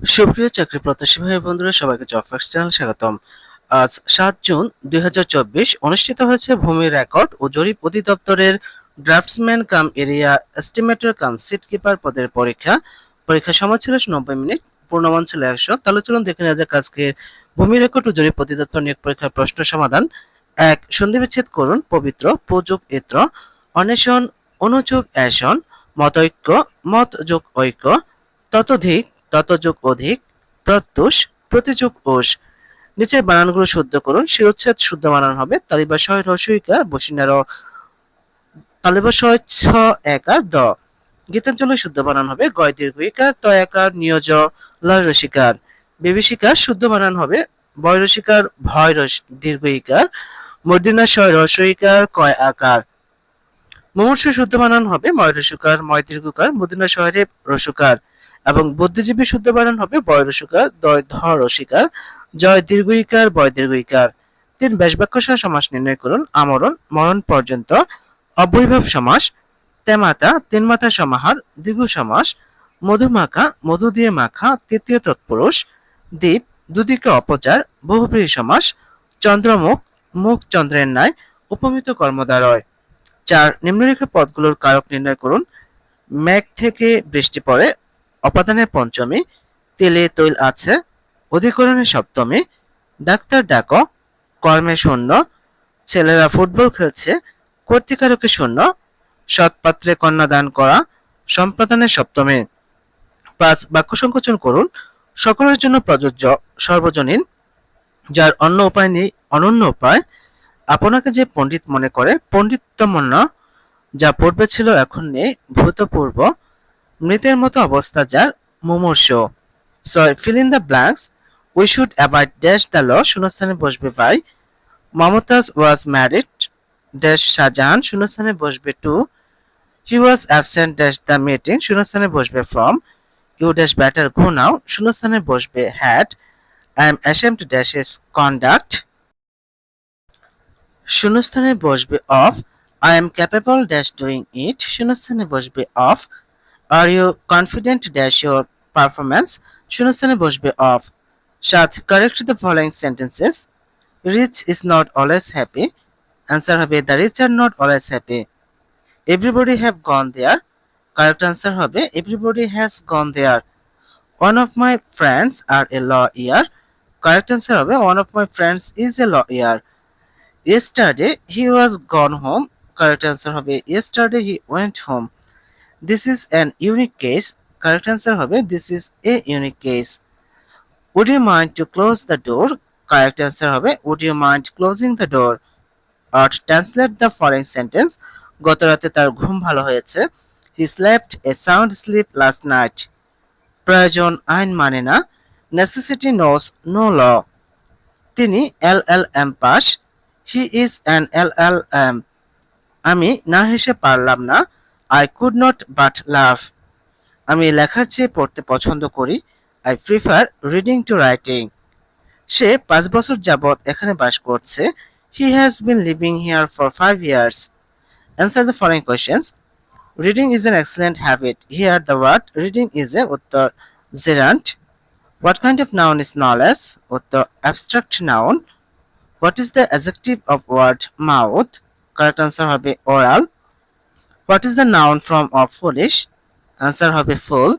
সুপ্রিয় চাকরি প্রত্যাশী ভাই বন্ধুরা, সবাইকে জব ফ্যাক্স চ্যানেল স্বাগতম। আজ সাত জুন দুই হাজার চব্বিশ অনুষ্ঠিত হয়েছে ভূমি রেকর্ড ও জরিপ অধিদপ্তরের draftsman cum area estimator cum seat keeper পদের পরীক্ষা। পরীক্ষার সময় ছিল নব্বই মিনিট, পূর্ণমান ছিল একশো। তাহলে চলুন দেখে নেওয়া যাক আজকে ভূমি রেকর্ড ও জরিপ অধিদপ্তর নিয়োগ পরীক্ষার প্রশ্ন সমাধান। এক সন্ধিবিচ্ছেদ করুন, পবিত্র, প্রযোগ, এত্র, অন্বেষণ, অনুযোগ অ্যাসন মতৈক্য মত যোগ ঐক্য, ততোধিক ততযোগ অধিক, প্রত্যুষ, প্রতিযোগ ওষ। নিচের বানানগুলো শুদ্ধ করুন, শিরোচ্ছেদ শুদ্ধ বানান হবে, তালিবা শয় রসইকার বসিনার তালিবা শয় ছ একার দ। গীতাঞ্জলি শুদ্ধ বানান হবে, গয় দীর্ঘইকার ত একার নিয়োজ, লয় রসিকার বিভীষিকার শুদ্ধ বানান হবে, বয় রসিকার ভয় রস দীর্ঘইকার মর্দিনা শয় রসইকার কয় আকার মুমূর্ষ শুদ্ধ বানান হবে, ময় রসুকার ময় দীর্ঘকার মদিনা শহরে রসুকার এবং বুদ্ধিজীবী শুদ্ধ বানান হবে বয় রসুকার দয় ধ রসিকার জয় দীর্ঘইকার, বয় দীর্ঘইকার। তিন ব্যাসবাক্য সহ সমাস নির্ণয় করুন, আমরণ, মরণ পর্যন্ত, অবৈভব সমাস, তেমাতা তিন মাতা সমাহার, দীর্ঘ সমাস, মধুমাখা, মধু দিয়ে মাখা, তৃতীয় তৎপুরুষ, দ্বীপ, দুদিকে অপচার বহুব্রীহি সমাস, চন্দ্রমুখ, মুখ চন্দ্রের ন্যায়, উপমিত কর্মদ্বারয়। চার, নিম্নরেখা পদগুলোর কারক নির্ণয় করুন। মেঘ থেকে বৃষ্টি পড়ে অপাদানের পঞ্চমী তেলে তৈল আছে, অধিকরণের সপ্তমী ডাক্তার ডাক, কর্মে শূন্য, ছেলেরা ফুটবল খেলছে, কর্তিকারকে শূন্য, সৎপাত্রে কন্যা দান করা, সম্পাদনের সপ্তমী পাঁচ বাক্য সংকোচন করুন, সকলের জন্য প্রযোজ্য, সর্বজনীন, যার অন্য উপায় নেই, অনন্য উপায়, আপনাকে যে পণ্ডিত মনে করে পণ্ডিতমন্য যা পূর্বে ছিল, এখন নেই, ভূতপূর্ব মৃতের মতো অবস্থা যার মুমূর্ষ। ছয় fill in the blanks we should avoid dash the law শূন্যস্থানে বসবে by Mumtaz was married dash Shahjahan, শূন্যস্থানে বসবে to he was absent dash the meeting শূন্যস্থানে বসবে ফ্রম ইউ ড্যাশ ব্যাটার ঘু নাও শূন্যস্থানে বসবে had I am ashamed dash is conduct শূন্যস্থানে বসবে of I am capable dash doing it শূন্যস্থানে বসবে of are you confident dash your performance শূন্যস্থানে বসবে? অফ সাত correct the following sentences rich is not always happy answer হবে the rich are not always happy everybody have gone there correct answer হবে everybody has gone there one of my friends are a lawyer correct answer হবে one of my friends is a lawyer yesterday he was gone home. Correct answer হবে, yesterday he went home. This is an unique case correct answer হবে this is a unique case would you mind to close the door correct answer হবে would you mind closing the door or translate the following sentence গত রাতে তার ঘুম ভালো হয়েছে he slept a sound sleep last night প্রয়োজন আইন মানে না necessity knows no law তিনি LLM pass he is an LLM আমি না হেসে পারলাম না I could not but laugh আমি লেখার চেয়ে পড়তে পছন্দ করি। I prefer reading to writing সে পাঁচ বছর যাবৎ এখানে বাস করছে। He has been living here for five years answer the following questions reading is an excellent habit here the word reading is a উত্তর gerund what kind of noun is knowledge উত্তর abstract noun What is the adjective of word mouth? Correct হবে oral. What is the noun form of foolish? Answer হবে full.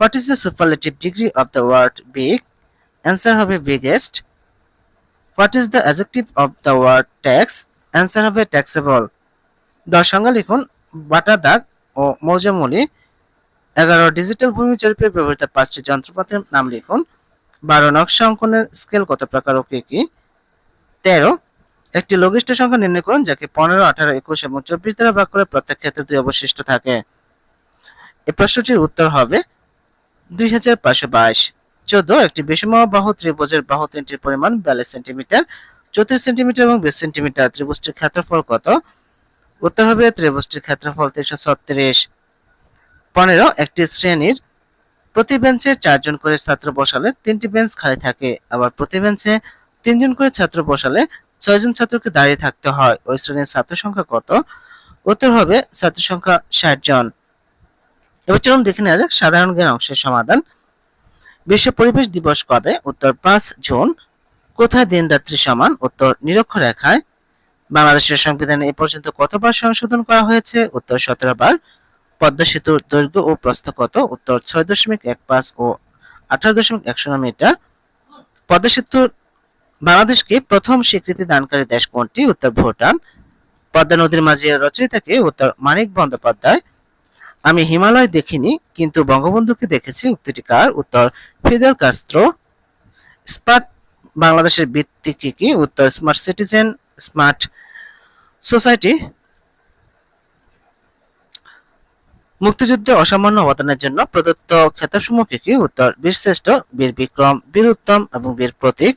What is the superlative degree of the word big? Answer হবে biggest. What is the adjective of the word tax? Answer হবে taxable. দশ সংজ্ঞা লিখুন বাটা দাগ ও মৌজামলি এগারো digital ভূমি জরিপে ব্যবহৃত পাঁচটি যন্ত্রপাতির নাম লিখুন বারো নকশা অঙ্কনের স্কেল কত প্রকার ও কি কি তেরো একটি লঘিষ্ঠ সংখ্যা নির্ণয় করুন, যাকে পনেরো, আঠারো, একুশ এবং চব্বিশ দ্বারা ভাগ করে প্রত্যেক ক্ষেত্রে দুই অবশিষ্ট থাকে। এই প্রশ্নটির উত্তর হবে দুই হাজার পাঁচশো বাইশ। চোদ্দ, একটি বিষম বাহু ত্রিভুজের বাহু তিনটির পরিমাণ বিয়াল্লিশ সেন্টিমিটার, চৌত্রিশ সেন্টিমিটার এবং বিশ সেন্টিমিটার। ত্রিভুজটির ক্ষেত্রফল কত? উত্তর হবে ত্রিভুজটির ক্ষেত্রফল তিনশো ছত্রিশ। পনেরো, একটি শ্রেণির প্রতি বেঞ্চে চারজন করে ছাত্র বসালে তিনটি বেঞ্চ খালি থাকে। আবার প্রতি বেঞ্চে তিনজন করে ছাত্র বসালে ছয়জন ছাত্রকে দাঁড়িয়ে থাকতে হয়। ওই শ্রেণির ছাত্র সংখ্যা কত? উত্তর হবে ছাত্র সংখ্যা ষাট জন। এবার চলুন দেখে নেওয়া যাক সাধারণ জ্ঞান অংশের সমাধান। বিশ্ব পরিবেশ দিবস কবে? উত্তর পাঁচ জুন। কোথায় দিন রাত্রি সমান? উত্তর নিরক্ষরেখায়। বাংলাদেশের সংবিধানে এ পর্যন্ত কতবার সংশোধন করা হয়েছে? উত্তর সতেরো বার। পদ্মা সেতুর দৈর্ঘ্য ও প্রস্থ কত? উত্তর ছয় দশমিক এক পাঁচ ও আঠারো দশমিক এক শূন্য মিটার। পদ্মা সেতুর বাংলাদেশকে প্রথম স্বীকৃতি দানকারী দেশ কোনটি? উত্তর ভুটান। পদ্মা নদীর মাঝে রচয়িতাকে উত্তর মানিক বন্দ্যোপাধ্যায়। আমি হিমালয় দেখিনি, কিন্তু বঙ্গবন্ধুকে দেখেছি। উক্তিটি কার? উত্তর ফিদেল কাস্ত্রো। স্মার্ট বাংলাদেশের ভিত্তি কি কি? উত্তর স্মার্ট সিটিজেন, স্মার্ট সোসাইটি। মুক্তিযুদ্ধে অসামান্য অবদানের জন্য প্রদত্ত খেতাবসমূহ কি কি? উত্তর বীরশ্রেষ্ঠ, বীর বিক্রম বীর উত্তম এবং বীর প্রতীক।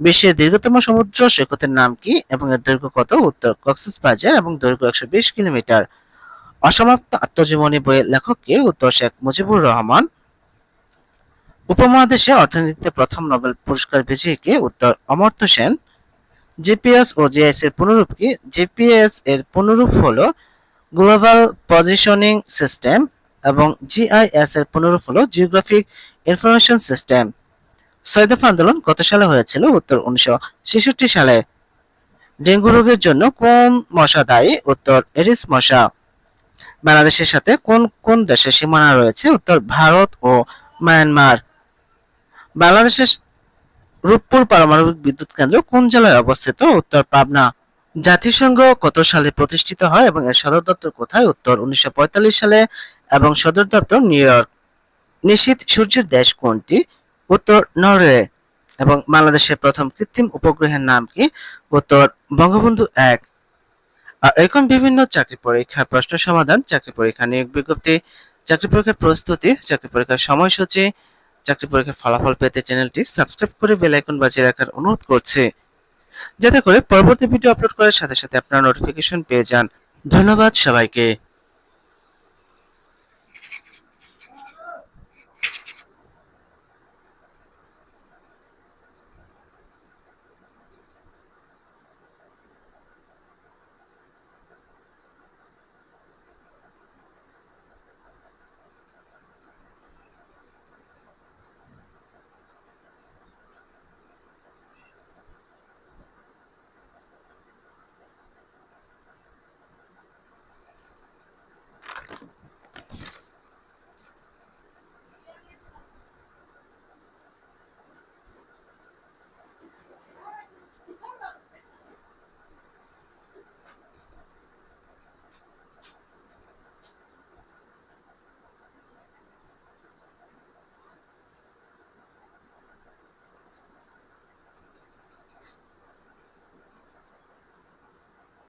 বিশ্বের দীর্ঘতম সমুদ্র সৈকতের নাম কি এবং এর দৈর্ঘ্য কত? উত্তর কক্সেস বাজার এবং দৈর্ঘ্য একশো বিশ কিলোমিটার। অসমাপ্ত আত্মজীবনী বইয়ের লেখক কে উত্তর শেখ মুজিবুর রহমান। উপমহাদেশে অর্থনীতিতে প্রথম নোবেল পুরস্কার বিজয়ী কে উত্তর, অমর্ত্য সেন। জিপিএস ও জিআইএস এর পুনরূপ কি? জিপিএস এর পুনরূপ হলো গ্লোবাল পজিশনিং সিস্টেম এবং জিআইএস এর পুনরূপ হলো জিওগ্রাফিক ইনফরমেশন সিস্টেম সৈয়দফ আন্দোলন কত সালে হয়েছিল উত্তর উনিশশো ছেষট্টি সালে। ডেঙ্গু রোগের জন্য কোন মশা দায়ী? উত্তর এডিস মশা। বাংলাদেশের সাথে কোন কোন দেশের সীমানা রয়েছে? উত্তর, ভারত ও মায়ানমার। বাংলাদেশের রূপপুর পারমাণবিক বিদ্যুৎ কেন্দ্র কোন জেলায় অবস্থিত? উত্তর, পাবনা। জাতিসংঘ কত সালে প্রতিষ্ঠিত হয় এবং এর সদর দপ্তর কোথায়? উত্তর, উনিশশো পঁয়তাল্লিশ সালে এবং সদর দপ্তর নিউ ইয়র্ক। নিশীত সূর্যের দেশ কোনটি? উত্তর নরওয়ে এবং বাংলাদেশের প্রথম কৃত্রিম উপগ্রহের নাম কি? উত্তর বঙ্গবন্ধু এক। আর এরকম বিভিন্ন চাকরি পরীক্ষার প্রশ্ন সমাধান, চাকরি পরীক্ষা নিয়োগ বিজ্ঞপ্তি, চাকরি পরীক্ষার প্রস্তুতি, চাকরি পরীক্ষার সময়সূচি, চাকরি পরীক্ষার ফলাফল পেতে চ্যানেলটি সাবস্ক্রাইব করে বেল আইকন বাজিয়ে রাখার অনুরোধ করছি। যাতে করে পরবর্তী ভিডিও আপলোড করার সাথে সাথে আপনারা নোটিফিকেশন পেয়ে যান। ধন্যবাদ সবাইকে।